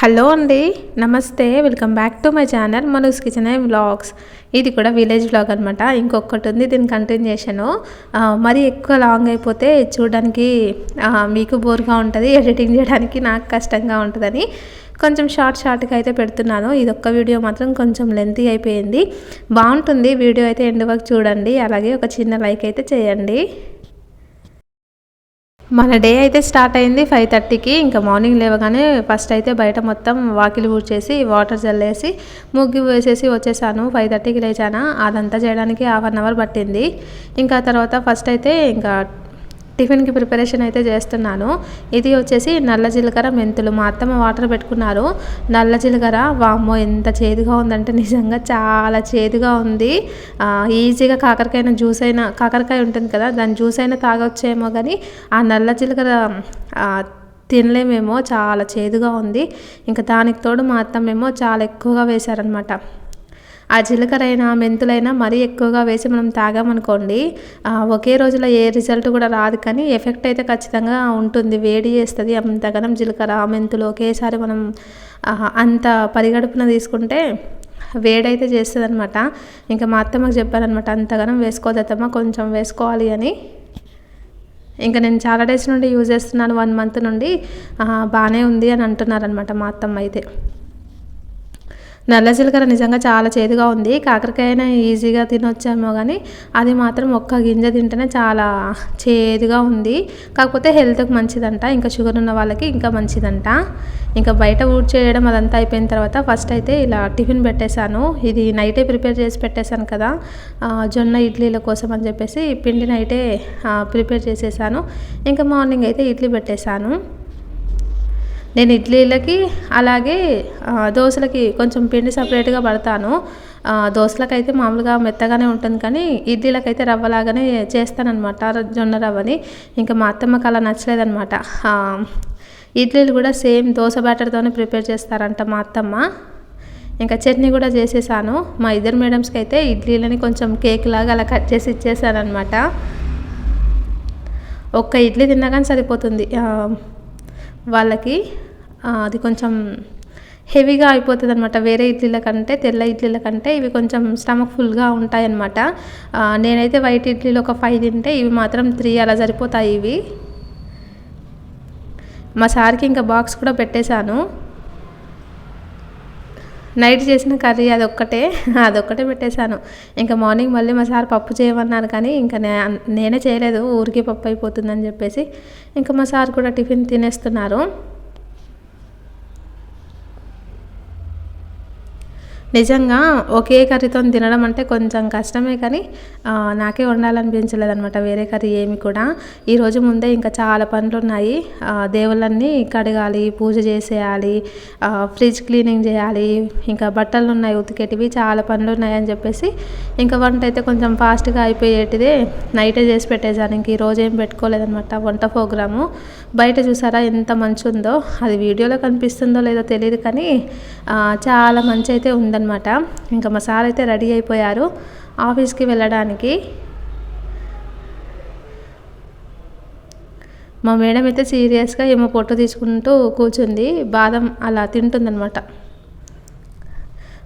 Hello అండి నమస్తే. Welcome back to my channel Manu's kitchen and vlogs. ఇది కూడా విలేజ్ వ్లాగ్ అనమాట ఇంకొకటి ఉంది దీని కంటిన్యూ చేశాను మరీ ఎక్కువ లాంగ్ అయిపోతే చూడడానికి మీకు బోర్గా ఉంటుంది ఎడిటింగ్ చేయడానికి నాకు కష్టంగా ఉంటుందని కొంచెం షార్ట్ షార్ట్గా అయితే పెడుతున్నాను. ఇది ఒక్క వీడియో మాత్రం కొంచెం లెంతీ అయిపోయింది. బాగుంటుంది వీడియో అయితే ఎండ్ వరకు చూడండి. అలాగే ఒక చిన్న లైక్ అయితే చేయండి. మన డే అయితే స్టార్ట్ అయింది ఫైవ్ థర్టీకి. ఇంకా మార్నింగ్ లేవగానే ఫస్ట్ అయితే బయట మొత్తం వాకిలి ఊడ్చేసి వాటర్ చల్లేసి ముగ్గు వేసేసి వచ్చేసాను. ఫైవ్ థర్టీకి లేచాను. అదంతా చేయడానికి హాఫ్ అన్ అవర్ పట్టింది. ఇంకా తర్వాత ఫస్ట్ అయితే ఇంకా టిఫిన్కి ప్రిపరేషన్ అయితే చేస్తున్నాను. ఇది వచ్చేసి నల్ల జీలకర్ర మెంతులు. మా అత్తమ్మ వాటర్ పెట్టుకున్నారు. నల్ల జీలకర్ర వామ్మో ఎంత చేదుగా ఉందంటే నిజంగా చాలా చేదుగా ఉంది. ఈజీగా కాకరకాయ జ్యూస్ అయినా కాకరకాయ ఉంటుంది కదా దాని జ్యూస్ అయినా తాగొచ్చేమో కానీ ఆ నల్ల జీలకర్ర తినలేమేమో చాలా చేదుగా ఉంది. ఇంకా దానికి తోడు మా అత్తమ్మేమో చాలా ఎక్కువగా వేశారనమాట ఆ జీలకర్ర అయినా మెంతులైనా మరీ ఎక్కువగా వేసి మనం తాగామనుకోండి ఒకే రోజులో ఏ రిజల్ట్ కూడా రాదు. కానీ ఎఫెక్ట్ అయితే ఖచ్చితంగా ఉంటుంది. వేడి చేస్తుంది. అంతగానం జీలకర్ర మెంతులు ఒకేసారి మనం అంత పరిగడుపున తీసుకుంటే వేడైతే చేస్తుంది అనమాట ఇంకా మా అత్తమ్మకి చెప్పారనమాట అంతగానం వేసుకోదత్తమ్మ కొంచెం వేసుకోవాలి అని. ఇంకా నేను చాలా డేస్ నుండి యూజ్ చేస్తున్నాను వన్ మంత్ నుండి. బాగానే ఉంది అని అంటున్నారనమాట మా అత్తమ్మ అయితే. నల్ల జీలకర్ర నిజంగా చాలా చేదుగా ఉంది. కాకరకాయన ఈజీగా తినొచ్చేమో కానీ అది మాత్రం ఒక్క గింజ తింటేనే చాలా చేదుగా ఉంది. కాకపోతే హెల్త్కి మంచిదంట. ఇంకా షుగర్ ఉన్న వాళ్ళకి ఇంకా మంచిదంట. ఇంకా బయట ఊడ్ చేయడం అదంతా అయిపోయిన తర్వాత ఫస్ట్ అయితే ఇలా టిఫిన్ పెట్టేశాను. ఇది నైటే ప్రిపేర్ చేసి పెట్టేశాను కదా. జొన్న ఇడ్లీల కోసం అని చెప్పేసి పిండి నైటే ప్రిపేర్ చేసేసాను. ఇంకా మార్నింగ్ అయితే ఇడ్లీ పెట్టేశాను. నేను ఇడ్లీలకి అలాగే దోశలకి కొంచెం పిండి సపరేట్గా పడతాను. దోశలకైతే మామూలుగా మెత్తగానే ఉంటుంది కానీ ఇడ్లీలకైతే రవ్వలాగానే చేస్తానన్నమాట జొన్న రవ్వని. ఇంకా మా అత్తమ్మకి అలా నచ్చలేదనమాట ఇడ్లీలు కూడా సేమ్ దోశ బ్యాటర్తోనే ప్రిపేర్ చేస్తారంట మా అత్తమ్మ. ఇంకా చట్నీ కూడా చేసేసాను. మా ఇద్దరు మేడమ్స్కి అయితే ఇడ్లీలని కొంచెం కేక్ లాగా అలా కట్ చేసి ఇచ్చేసాను అనమాట ఒక్క ఇడ్లీ తిన్నా కానీ సరిపోతుంది. వాళ్ళకి అది కొంచెం హెవీగా అయిపోతుంది అనమాట వేరే ఇడ్లీల కంటే తెల్ల ఇడ్లీల కంటే ఇవి కొంచెం స్టమక్ ఫుల్గా ఉంటాయన్నమాట. నేనైతే వైట్ ఇడ్లీలు ఒక ఫైవ్ తింటే ఇవి మాత్రం త్రీ అలా సరిపోతాయి ఇవి. మా సార్కి ఇంకా బాక్స్ కూడా పెట్టేశాను. నైట్ చేసిన కర్రీ అదొక్కటే అదొక్కటే పెట్టేశాను. ఇంకా మార్నింగ్ మళ్ళీ మా సార్ పప్పు చేయమన్నారు కానీ ఇంకా నే నేనే చేయలేదు ఊరికే పప్పు అయిపోతుందని చెప్పేసి. ఇంకా మా సార్ కూడా టిఫిన్ తినేస్తున్నారు. నిజంగా ఒకే కర్రీతో తినడం అంటే కొంచెం కష్టమే కానీ నాకే వండాలనిపించలేదు అనమాట వేరే కర్రీ ఏమి కూడా. ఈరోజు ముందే ఇంకా చాలా పనులు ఉన్నాయి దేవుళ్ళన్నీ కడగాలి పూజ చేసేయాలి ఫ్రిడ్జ్ క్లీనింగ్ చేయాలి ఇంకా బట్టలు ఉన్నాయి ఉతికేటివి చాలా పనులు ఉన్నాయని చెప్పేసి ఇంకా వంట అయితే కొంచెం ఫాస్ట్గా అయిపోయేటిదే. నైటే చేసి పెట్టేశాను. ఇంక ఈరోజు ఏం పెట్టుకోలేదనమాట వంట ప్రోగ్రాము. బయట చూసారా ఎంత మంచి ఉందో అది వీడియోలో కనిపిస్తుందో లేదో తెలియదు కానీ చాలా మంచి అయితే ఉంది ఉందన్నమాట. ఇంకా మా సార్ అయితే రెడీ అయిపోయారు ఆఫీస్కి వెళ్ళడానికి. మా మేడం అయితే సీరియస్గా ఏమో పొట్టు తీసుకుంటూ కూర్చుంది బాదం అలా తింటుందన్నమాట.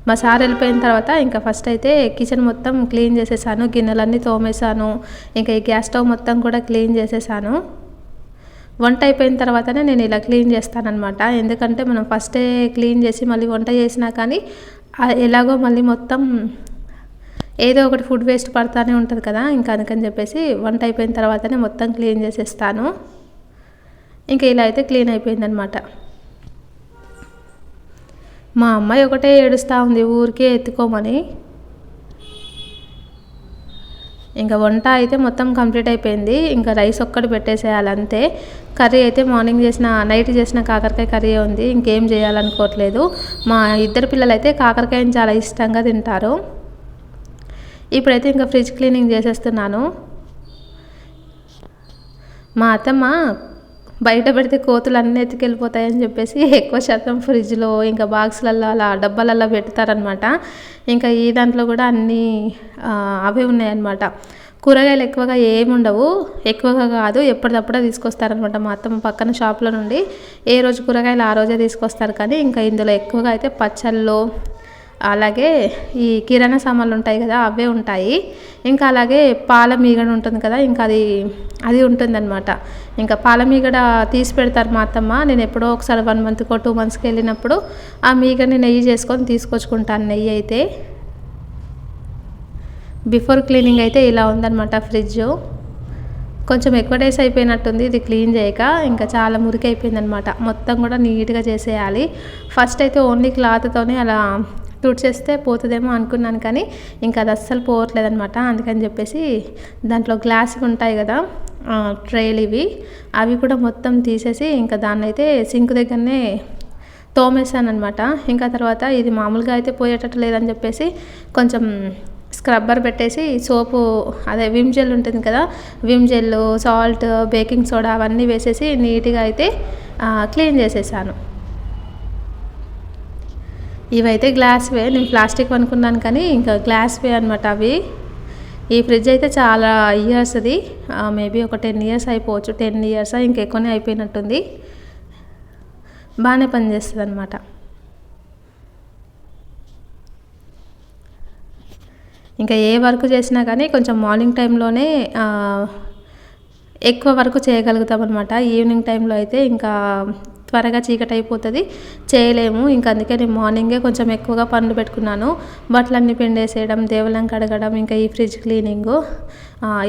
మా సార్ వెళ్ళిపోయిన తర్వాత ఇంకా ఫస్ట్ అయితే కిచెన్ మొత్తం క్లీన్ చేసేసాను గిన్నెలన్నీ తోమేశాను ఇంకా ఈ గ్యాస్ స్టవ్ మొత్తం కూడా క్లీన్ చేసేసాను. వంట అయిపోయిన తర్వాతనే నేను ఇలా క్లీన్ చేస్తానన్నమాట. ఎందుకంటే మనం ఫస్టే క్లీన్ చేసి మళ్ళీ వంట చేసినా కానీ ఎలాగో మళ్ళీ మొత్తం ఏదో ఒకటి ఫుడ్ వేస్ట్ పడతానే ఉంటుంది కదా ఇంకా అందుకని చెప్పేసి వంట అయిపోయిన తర్వాతనే మొత్తం క్లీన్ చేసేస్తాను. ఇంకా ఇలా అయితే క్లీన్ అయిపోయిందనమాట మా అమ్మాయి ఒకటే ఏడుస్తూ ఉంది ఊరికే ఎత్తుకోమని. ఇంకా వంట అయితే మొత్తం కంప్లీట్ అయిపోయింది. ఇంకా రైస్ ఒక్కటి పెట్టేసేయాలి అంతే కర్రీ అయితే మార్నింగ్ చేసిన నైట్ చేసిన కాకరకాయ కర్రీ ఉంది. ఇంకేం చేయాలనుకోవట్లేదు. మా ఇద్దరు పిల్లలు అయితే కాకరకాయని చాలా ఇష్టంగా తింటారు. ఇప్పుడైతే ఇంకా ఫ్రిడ్జ్ క్లీనింగ్ చేసేస్తున్నాను. మా అత్తమ్మ బయట పెడితే కోతులు అన్నీ ఎత్తుకెళ్ళిపోతాయని చెప్పేసి ఎక్కువ శాతం ఫ్రిడ్జ్లో ఇంకా బాక్స్లలో అలా డబ్బాలలో పెడతారనమాట ఇంకా ఈ దాంట్లో కూడా అన్నీ అవే ఉన్నాయన్నమాట. కూరగాయలు ఎక్కువగా ఏమి ఉండవు. ఎక్కువగా కాదు ఎప్పటికప్పుడే తీసుకొస్తారనమాట మా అత్తమ్మ పక్కన షాప్లో నుండి. ఏ రోజు కూరగాయలు ఆ రోజే తీసుకొస్తారు కానీ ఇంకా ఇందులో ఎక్కువగా అయితే పచ్చళ్ళు అలాగే ఈ కిరాణా సామాన్లు ఉంటాయి కదా అవే ఉంటాయి. ఇంకా అలాగే పాల మీగడ ఉంటుంది కదా ఇంకా అది అది ఉంటుందన్నమాట. ఇంకా పాల మీగడ తీసి పెడతారు మా అత్తమ్మ. నేను ఎప్పుడో ఒకసారి వన్ మంత్కో టూ మంత్స్కి వెళ్ళినప్పుడు ఆ మీగడని నెయ్యి చేసుకొని తీసుకొచ్చుకుంటాను నెయ్యి అయితే. బిఫోర్ క్లీనింగ్ అయితే ఇలా ఉందన్నమాట ఫ్రిడ్జ్ కొంచెం ఎక్కువ డేస్ అయిపోయినట్టుంది ఇది క్లీన్ చేయక ఇంకా చాలా మురికి అయిపోయిందనమాట మొత్తం కూడా నీట్గా చేసేయాలి. ఫస్ట్ అయితే ఓన్లీ క్లాత్తోనే అలా తుడిచేస్తే పోతుందేమో అనుకున్నాను కానీ ఇంకా అది అస్సలు పోవట్లేదనమాట అందుకని చెప్పేసి దాంట్లో గ్లాస్ ఉంటాయి కదా ట్రైలు ఇవి అవి కూడా మొత్తం తీసేసి ఇంకా దాన్ని అయితే సింక్ దగ్గరనే తోమేశానమాట ఇంకా తర్వాత ఇది మామూలుగా అయితే పోయేటట్టు లేదని చెప్పేసి కొంచెం స్క్రబ్బర్ పెట్టేసి సోపు అదే విమ్ జెల్ ఉంటుంది కదా Vim gel salt baking soda అవన్నీ వేసేసి నీట్గా అయితే క్లీన్ చేసేసాను. ఇవైతే గ్లాస్వే నేను ప్లాస్టిక్ అనుకున్నాను కానీ ఇంకా గ్లాస్వే అనమాట అవి. ఈ ఫ్రిడ్జ్ అయితే చాలా ఇయర్స్ అది. మేబీ ఒక టెన్ ఇయర్స్ అయిపోవచ్చు. టెన్ ఇయర్స్ ఇంకెక్కువనే అయిపోయినట్టుంది. బాగానే పనిచేస్తుంది అనమాట ఇంకా ఏ వర్క్ చేసినా కానీ కొంచెం మార్నింగ్ టైంలోనే ఎక్కువ వరకు చేయగలుగుతాం అనమాట ఈవినింగ్ టైంలో అయితే ఇంకా త్వరగా చీకటి అయిపోతుంది చేయలేము. ఇంక అందుకే నేను మార్నింగే కొంచెం ఎక్కువగా పనులు పెట్టుకున్నాను. బట్టలన్నీ పిండేసేయడం దేవుళ్ళం కడగడం ఇంకా ఈ ఫ్రిడ్జ్ క్లీనింగ్.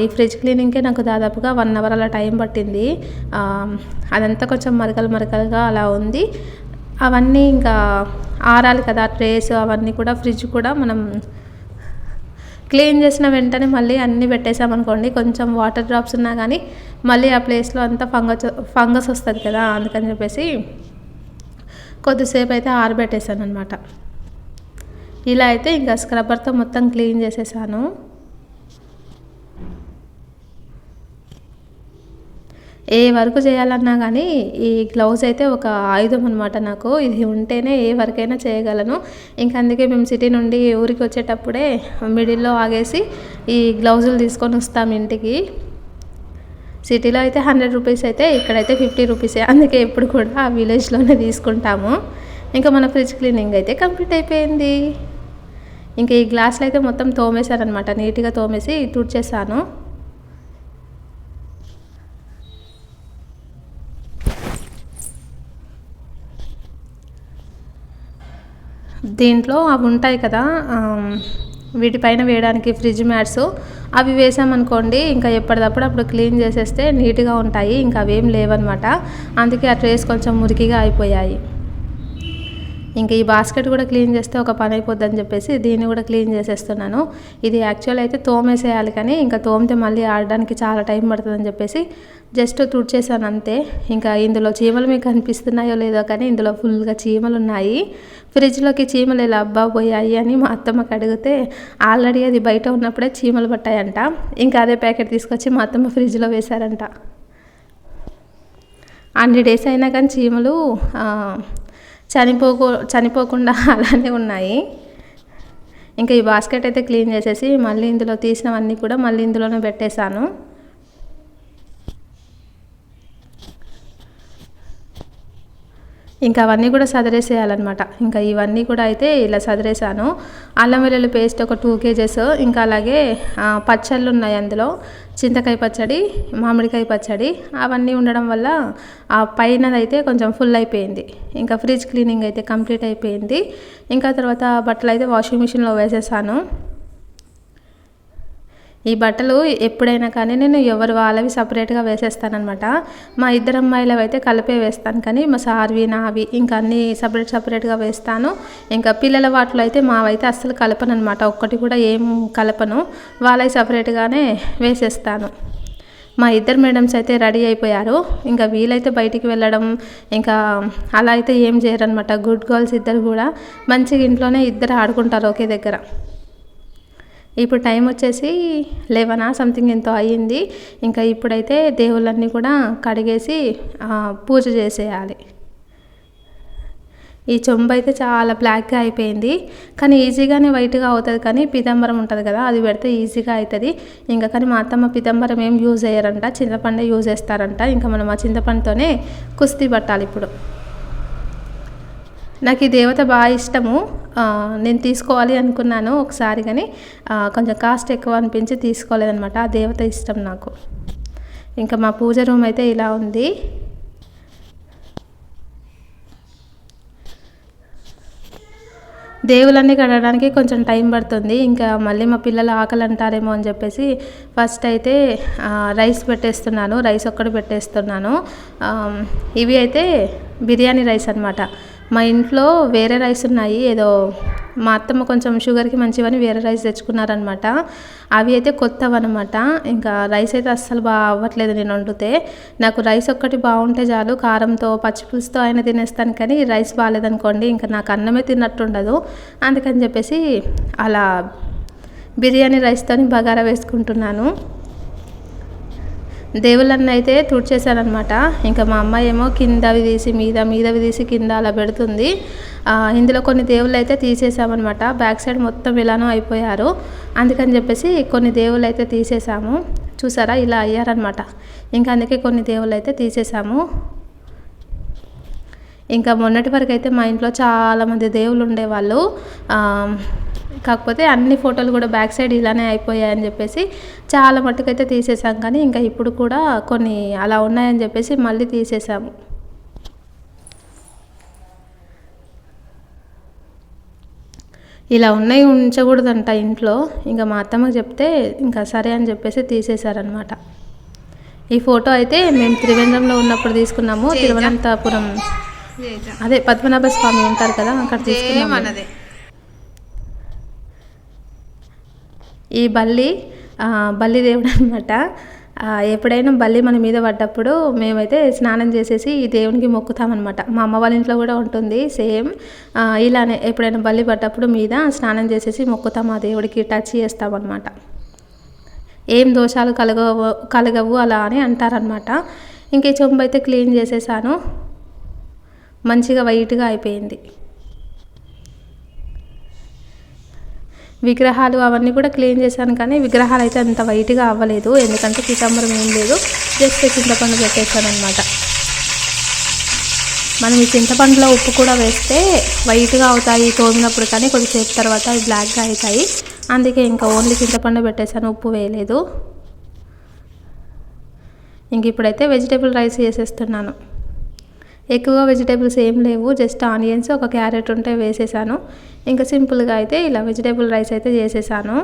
ఈ ఫ్రిడ్జ్ క్లీనింగ్కే నాకు దాదాపుగా వన్ అవర్ అలా టైం పట్టింది. అదంతా కొంచెం మరకలు మరకలుగా అలా ఉంది. అవన్నీ ఇంకా ఆరాలి కదా ట్రేస్ అవన్నీ కూడా ఫ్రిడ్జ్ కూడా మనం క్లీన్ చేసిన వెంటనే మళ్ళీ అన్నీ పెట్టేసామనుకోండి కొంచెం వాటర్ డ్రాప్స్ ఉన్నా కానీ మళ్ళీ ఆ ప్లేస్లో అంతా ఫంగస్ ఫంగస్ వస్తుంది కదా అందుకని చెప్పేసి కొద్దిసేపు అయితే ఆరబెట్టేశాను అనమాట ఇలా అయితే ఇంకా స్క్రబ్బర్తో మొత్తం క్లీన్ చేసేసాను. ఏ వర్క్ చేయాలన్నా కానీ ఈ గ్లౌజ్ అయితే ఒక ఆయుధం అనమాట నాకు. ఇది ఉంటేనే ఏ వర్క్ అయినా చేయగలను. ఇంకా అందుకే మేము సిటీ నుండి ఊరికి వచ్చేటప్పుడే మిడిల్లో ఆగేసి ఈ గ్లౌజులు తీసుకొని వస్తాం ఇంటికి. సిటీలో అయితే హండ్రెడ్ రూపీస్ అయితే ఇక్కడైతే ఫిఫ్టీ రూపీసే. అందుకే ఎప్పుడు కూడా ఆ విలేజ్లోనే తీసుకుంటాము. ఇంకా మన ఫ్రిడ్జ్ క్లీనింగ్ అయితే కంప్లీట్ అయిపోయింది. ఇంకా ఈ గ్లాసులు అయితే మొత్తం తోమేశారనమాట నీట్గా తోమేసి తుడిచేసాను దీంట్లో అవి ఉంటాయి కదా వీటిపైన వేయడానికి ఫ్రిడ్జ్ మ్యాట్స్. అవి వేసామనుకోండి ఇంకా ఎప్పటికప్పుడు అప్పుడు క్లీన్ చేసేస్తే నీట్గా ఉంటాయి ఇంకా అవేం లేవన్నమాట. అందుకే ఆ ట్రేస్ కొంచెం మురికిగా అయిపోయాయి. ఇంకా ఈ బాస్కెట్ కూడా క్లీన్ చేస్తే ఒక పని అయిపోద్ది అని చెప్పేసి దీన్ని కూడా క్లీన్ చేసేస్తున్నాను. ఇది యాక్చువల్ అయితే తోమేసేయాలి కానీ ఇంకా తోమితే మళ్ళీ ఆడడానికి చాలా టైం పడుతుందని చెప్పేసి జస్ట్ తుడిచేసాను అంతే. ఇంకా ఇందులో చీమలు మీకు కనిపిస్తున్నాయో లేదో కానీ ఇందులో ఫుల్గా చీమలు ఉన్నాయి. ఫ్రిడ్జ్లోకి చీమలు ఇలా అబ్బా పోయాయి అని మా అత్తమ్మకి అడిగితే ఆల్రెడీ అది బయట ఉన్నప్పుడే చీమలు పట్టాయంట. ఇంకా అదే ప్యాకెట్ తీసుకొచ్చి మా అత్తమ్మ ఫ్రిడ్జ్లో వేశారంట. అన్ని డేస్ అయినా కానీ చీమలు చనిపోకు చనిపోకుండా అలానే ఉన్నాయి. ఇంకా ఈ బాస్కెట్ అయితే క్లీన్ చేసేసి మళ్ళీ ఇందులో తీసినవన్నీ కూడా మళ్ళీ ఇందులోనే పెట్టేశాను. ఇంకా అవన్నీ కూడా సదరేసేయాలన్నమాట. ఇంకా ఇవన్నీ కూడా అయితే ఇలా సదరేసాను. అల్లం వెల్లుల్లి పేస్ట్ ఒక టూ కేజెస్. ఇంకా అలాగే పచ్చళ్ళు ఉన్నాయి అందులో. చింతకాయ పచ్చడి మామిడికాయ పచ్చడి అవన్నీ ఉండడం వల్ల ఆ పైనదైతే అయితే కొంచెం ఫుల్ అయిపోయింది. ఇంకా ఫ్రిడ్జ్ క్లీనింగ్ అయితే కంప్లీట్ అయిపోయింది. ఇంకా తర్వాత బట్టలు అయితే వాషింగ్ మిషన్లో వేసేసాను. ఈ బట్టలు ఎప్పుడైనా కానీ నేను ఎవరు వాళ్ళవి సపరేట్గా వేసేస్తానమాట మా ఇద్దరు అమ్మాయిలవి అయితే కలిపే వేస్తాను కానీ మా సార్వి నావి ఇంకా అన్ని సపరేట్ సపరేట్గా వేస్తాను. ఇంకా పిల్లల వాటిలో అయితే మావైతే అస్సలు కలపను అనమాట ఒక్కటి కూడా ఏం కలపను. వాళ్ళవి సపరేట్గానే వేసేస్తాను. మా ఇద్దరు మేడమ్స్ అయితే రెడీ అయిపోయారు. ఇంకా వీలైతే బయటికి వెళ్ళడం ఇంకా అలా అయితే ఏం చేయరనమాట గుడ్ గర్ల్స్ ఇద్దరు కూడా మంచిగా ఇంట్లోనే ఇద్దరు ఆడుకుంటారు ఒకే దగ్గర. ఇప్పుడు టైం వచ్చేసి లెవెనా సంథింగ్ ఎంతో అయ్యింది. ఇంకా ఇప్పుడైతే దేవుళ్ళన్నీ కూడా కడిగేసి పూజ చేసేయాలి. ఈ చెంబు అయితే చాలా బ్లాక్గా అయిపోయింది. కానీ ఈజీగానే వైట్గా అవుతుంది కానీ పిదంబరం ఉంటుంది కదా అది పెడితే ఈజీగా అవుతుంది ఇంకా కానీ మా అత్తమ్మ పిదంబరం ఏం యూజ్ చేయరంట చింతపండే యూజ్ చేస్తారంట. ఇంకా మనం ఆ చింతపండుతోనే కుస్తీ పట్టాలి ఇప్పుడు. నాకు ఈ దేవత బాగా ఇష్టము. నేను తీసుకోవాలి అనుకున్నాను ఒకసారి కానీ కొంచెం కాస్ట్ ఎక్కువ అనిపించి తీసుకోలేదనమాట ఆ దేవత ఇష్టం నాకు. ఇంకా మా పూజ రూమ్ అయితే ఇలా ఉంది. దేవులన్నీ కడగడానికి కొంచెం టైం పడుతుంది. ఇంకా మళ్ళీ మా పిల్లలు ఆకలి అంటారేమో అని చెప్పేసి ఫస్ట్ అయితే రైస్ పెట్టేస్తున్నాను. రైస్ ఒక్కటి పెట్టేస్తున్నాను. ఇవి అయితే బిర్యానీ రైస్ అనమాట మా ఇంట్లో వేరే రైస్ ఉన్నాయి. ఏదో మా అత్తమ్మ కొంచెం షుగర్కి మంచివని వేరే రైస్ తెచ్చుకున్నారనమాట. అవి అయితే కొత్తవి అనమాట ఇంకా రైస్ అయితే అస్సలు బాగా అవ్వట్లేదు నేను వండితే. నాకు రైస్ ఒక్కటి బాగుంటే చాలు. కారంతో పచ్చిపులుసుతో అయినా తినేస్తాను కానీ రైస్ బాగాలేదనుకోండి ఇంకా నాకు అన్నమే తిన్నట్టుండదు. అందుకని చెప్పేసి అలా బిర్యానీ రైస్తో బగారా వేసుకుంటున్నాను. దేవుళ్ళని అయితే తుడిచేశారనమాట ఇంకా మా అమ్మాయి ఏమో కిందవి తీసి మీద మీదవి తీసి కింద అలా పెడుతుంది. ఇందులో కొన్ని దేవుళ్ళు అయితే తీసేసామన్నమాట బ్యాక్ సైడ్ మొత్తం ఇలానో అయిపోయారు. అందుకని చెప్పేసి కొన్ని దేవుళ్ళు అయితే తీసేసాము చూసారా? ఇలా అయ్యారనమాట ఇంకా అందుకే కొన్ని దేవుళ్ళు అయితే తీసేసాము ఇంకా మొన్నటి వరకు అయితే మా ఇంట్లో చాలామంది దేవుళ్ళు ఉండేవాళ్ళు. కాకపోతే అన్ని ఫోటోలు కూడా బ్యాక్ సైడ్ ఇలానే అయిపోయాయని చెప్పేసి చాలా మట్టుకైతే తీసేసాం. కానీ ఇంకా ఇప్పుడు కూడా కొన్ని అలా ఉన్నాయని చెప్పేసి మళ్ళీ తీసేసాము. ఇలా ఉన్నాయి ఉంచకూడదంట ఇంట్లో. ఇంకా మా అత్తమ్మకి చెప్తే ఇంకా సరే అని చెప్పేసి తీసేశారనమాట ఈ ఫోటో అయితే మేము త్రివేంద్రంలో ఉన్నప్పుడు తీసుకున్నాము తిరువనంతపురం. అదే పద్మనాభ స్వామి ఉంటారు కదా అక్కడ మనదే. ఈ బల్లి బల్లి దేవుడు అనమాట ఎప్పుడైనా బల్లి మన మీద పడ్డప్పుడు మేమైతే స్నానం చేసేసి ఈ దేవునికి మొక్కుతామన్నమాట. మా అమ్మ వాళ్ళ ఇంట్లో కూడా ఉంటుంది సేమ్. ఇలానే ఎప్పుడైనా బల్లి పడ్డప్పుడు మీద స్నానం చేసేసి మొక్కుతాం ఆ దేవుడికి టచ్ చేస్తామన్నమాట. ఏం దోషాలు కలగవు కలగవు అలా అని అంటారనమాట ఇంక చెంబు అయితే క్లీన్ చేసేసాను. మంచిగా వైట్గా అయిపోయింది. విగ్రహాలు అవన్నీ కూడా క్లీన్ చేశాను కానీ విగ్రహాలు అయితే అంత వైట్గా అవ్వలేదు. ఎందుకంటే పీతాంబరం ఏం లేదు. జస్ట్ చింతపండు పెట్టేశాను అనమాట మనం ఈ చింతపండులో ఉప్పు కూడా వేస్తే వైట్గా అవుతాయి తోమినప్పుడు కానీ కొద్దిసేపు తర్వాత అవి బ్లాక్గా అవుతాయి. అందుకే ఇంకా ఓన్లీ చింతపండు పెట్టేశాను ఉప్పు వేయలేదు. ఇంక ఇప్పుడైతే వెజిటేబుల్ రైస్ చేసేస్తున్నాను. ఎక్కువగా వెజిటేబుల్స్ ఏం లేవు జస్ట్ ఆనియన్స్ ఒక క్యారెట్ ఉంటే వేసేసాను. ఇంకా సింపుల్గా అయితే ఇలా వెజిటేబుల్ రైస్ అయితే చేసేసాను.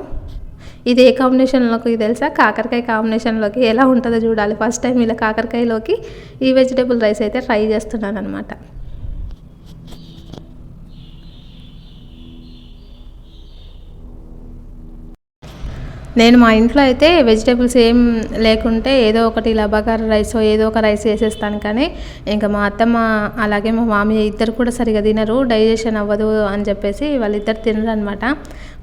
ఇది ఏ కాంబినేషన్లోకి తెలుసా? కాకరకాయ కాంబినేషన్లోకి ఎలా ఉంటుందో చూడాలి. ఫస్ట్ టైం ఇలా కాకరకాయలోకి ఈ వెజిటేబుల్ రైస్ అయితే ట్రై చేస్తున్నాను అనమాట నేను మా ఇంట్లో అయితే వెజిటేబుల్స్ ఏం లేకుంటే ఏదో ఒకటి ఇలా బగారా రైస్ ఏదో ఒక రైస్ వేసేస్తాను కానీ ఇంకా మా అత్తమ్మ అలాగే మా మామయ్య ఇద్దరు కూడా సరిగా తినరు డైజెషన్ అవ్వదు అని చెప్పేసి వాళ్ళిద్దరు తినరు అనమాట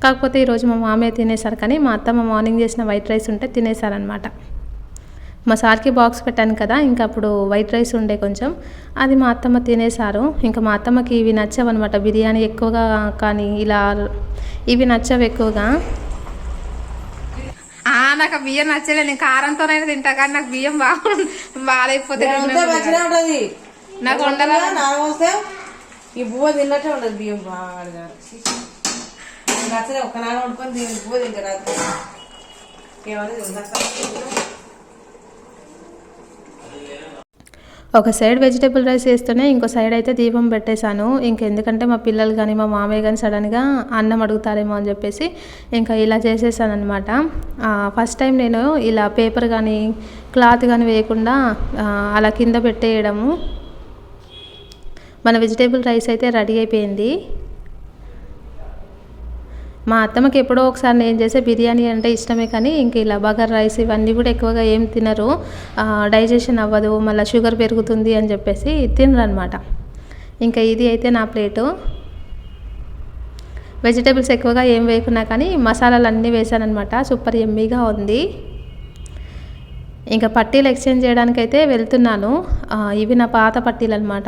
కాకపోతే ఈరోజు మా మామయ్య తినేశారు కానీ మా అత్తమ్మ మార్నింగ్ చేసిన వైట్ రైస్ ఉంటే తినేశారనమాట మా సార్కి బాక్స్ పెట్టాను కదా ఇంకా అప్పుడు వైట్ రైస్ ఉండే కొంచెం అది మా అత్తమ్మ తినేశారు. ఇంకా మా అత్తమ్మకి ఇవి నచ్చవన్నమాట బిర్యానీ ఎక్కువగా కానీ ఇలా ఇవి నచ్చవు ఎక్కువగా. నాకు ఆ బియ్యం నచ్చలే నేను కారంతోనైనా తింటా కానీ నాకు బియ్యం బాగు బాగాలేకపోతే అంతా మంచిగా ఉంటది. నాకు నాకు వస్తే ఈ బువ్వ తిన్నట్టే ఉండదు బియ్యం బాగా. నచ్చలే ఒక్క నాన్న వండుకొని బువ్వ తింటా రాత్రి. ఏమన్నా తింటా ఒక సైడ్ వెజిటేబుల్ రైస్ వేస్తేనే ఇంకో సైడ్ అయితే దీపం పెట్టేశాను. ఇంకెందుకంటే మా పిల్లలు కానీ మా మామయ్య కానీ సడన్గా అన్నం అడుగుతారేమో అని చెప్పేసి ఇంకా ఇలా చేసేసాను అనమాట ఫస్ట్ టైం నేను ఇలా పేపర్ కానీ క్లాత్ కానీ వేయకుండా అలా కింద పెట్టేయడము. మన వెజిటేబుల్ రైస్ అయితే రెడీ అయిపోయింది. మా అత్తమ్మకి ఎప్పుడో ఒకసారి నేను చేసే బిర్యానీ అంటే ఇష్టమే కానీ ఇంక ఇలా బగర్ రైస్ ఇవన్నీ కూడా ఎక్కువగా ఏం తినరు. డైజెషన్ అవ్వదు మళ్ళీ షుగర్ పెరుగుతుంది అని చెప్పేసి తినరు అనమాట ఇంకా ఇది అయితే నా ప్లేటు. వెజిటేబుల్స్ ఎక్కువగా ఏం వేయకున్నా కానీ మసాలాలు అన్నీ వేసానమాట సూపర్ ఎమ్మీగా ఉంది. ఇంకా పట్టీలు ఎక్స్చేంజ్ చేయడానికైతే వెళ్తున్నాను. ఇవి నా పాత పట్టీలు అనమాట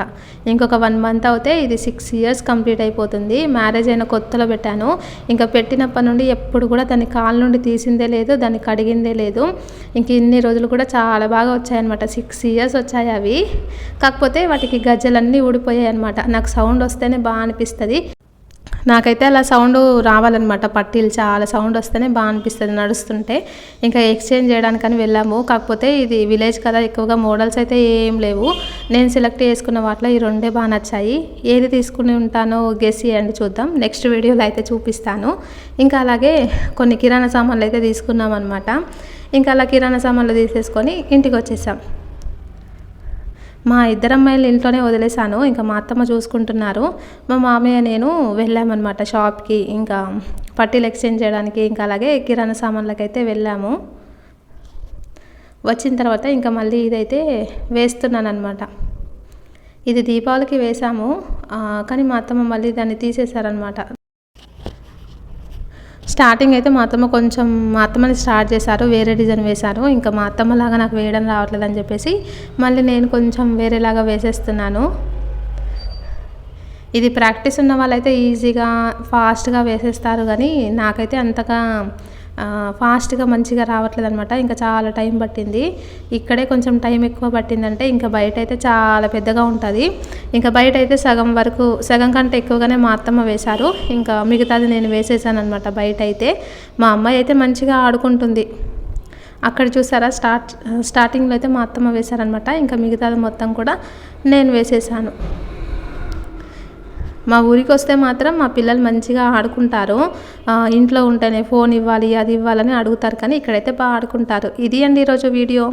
ఇంకొక వన్ మంత్ అవుతే ఇది సిక్స్ ఇయర్స్ కంప్లీట్ అయిపోతుంది. మ్యారేజ్ అయిన కొత్తలో పెట్టాను. ఇంకా పెట్టినప్పటి నుండి ఎప్పుడు కూడా దాన్ని కాళ్ళ నుండి తీసిందే లేదు దాన్ని కడిగిందే లేదు. ఇంక ఇన్ని రోజులు కూడా చాలా బాగా వచ్చాయన్నమాట. సిక్స్ ఇయర్స్ వచ్చాయి అవి. కాకపోతే వాటికి గజ్జలన్నీ ఊడిపోయాయి అనమాట నాకు సౌండ్ వస్తేనే బాగా అనిపిస్తుంది. నాకైతే అలా సౌండ్ రావాలన్నమాట పట్టీలు చాలా సౌండ్ వస్తేనే బాగా అనిపిస్తుంది నడుస్తుంటే. ఇంకా ఎక్స్చేంజ్ చేయడానికని వెళ్ళాము. కాకపోతే ఇది విలేజ్ కదా ఎక్కువగా మోడల్స్ అయితే ఏం లేవు. నేను సెలెక్ట్ చేసుకున్న వాటిలో ఈ రెండే బాగా నచ్చాయి. ఏది తీసుకుని ఉంటానో గెస్ చేయండి చూద్దాం. నెక్స్ట్ వీడియోలో అయితే చూపిస్తాను. ఇంకా అలాగే కొన్ని కిరాణా సామాన్లు అయితే తీసుకున్నాం అనమాట ఇంకా అలా కిరాణా సామాన్లు తీసేసుకొని ఇంటికి వచ్చేసాం. మా ఇద్దరు అమ్మాయిలు ఇంట్లోనే వదిలేశాను. ఇంకా మా అత్తమ్మ చూసుకుంటున్నారు. మా మామయ్య నేను వెళ్ళామన్నమాట షాప్కి. ఇంకా పట్టీలు ఎక్స్చేంజ్ చేయడానికి ఇంకా అలాగే కిరాణా సామాన్లకైతే వెళ్ళాము. వచ్చిన తర్వాత ఇంకా మళ్ళీ ఇదైతే వేస్తున్నాను అనమాట ఇది దీపావళికి వేసాము కానీ మా అత్తమ్మ మళ్ళీ దాన్ని తీసేశారనమాట స్టార్టింగ్ అయితే మా అత్తమ్మ కొంచెం మా అత్తమ్మని స్టార్ట్ చేశారు వేరే డిజైన్ వేశారు. ఇంకా మా అత్తమ్మ లాగా నాకు వేయడం రావట్లేదు అని చెప్పేసి మళ్ళీ నేను కొంచెం వేరేలాగా వేసేస్తున్నాను. ఇది ప్రాక్టీస్ ఉన్న వాళ్ళైతే ఈజీగా ఫాస్ట్గా వేసేస్తారు కానీ నాకైతే అంతగా ఫాస్ట్గా మంచిగా రావట్లేదు అనమాట ఇంకా చాలా టైం పట్టింది. ఇక్కడే కొంచెం టైం ఎక్కువ పట్టిందంటే ఇంకా బయట అయితే చాలా పెద్దగా ఉంటుంది. ఇంకా బయట అయితే సగం వరకు సగం కంటే ఎక్కువగానే మా అత్తమ్మ వేశారు. ఇంకా మిగతాది నేను వేసేసాను అనమాట బయట అయితే మా అమ్మాయి అయితే మంచిగా ఆడుకుంటుంది. అక్కడ చూసారా స్టార్ట్ స్టార్టింగ్లో అయితే మా అత్తమ్మ వేశారనమాట ఇంకా మిగతాది మొత్తం కూడా నేను వేసేసాను. మా ఊరికి వస్తే మాత్రం మా పిల్లలు మంచిగా ఆడుకుంటారు. ఇంట్లో ఉంటేనే ఫోన్ ఇవ్వాలి అది ఇవ్వాలని అడుగుతారు కానీ ఇక్కడైతే బాగా ఆడుకుంటారు. ఇది అండి ఈరోజు వీడియో.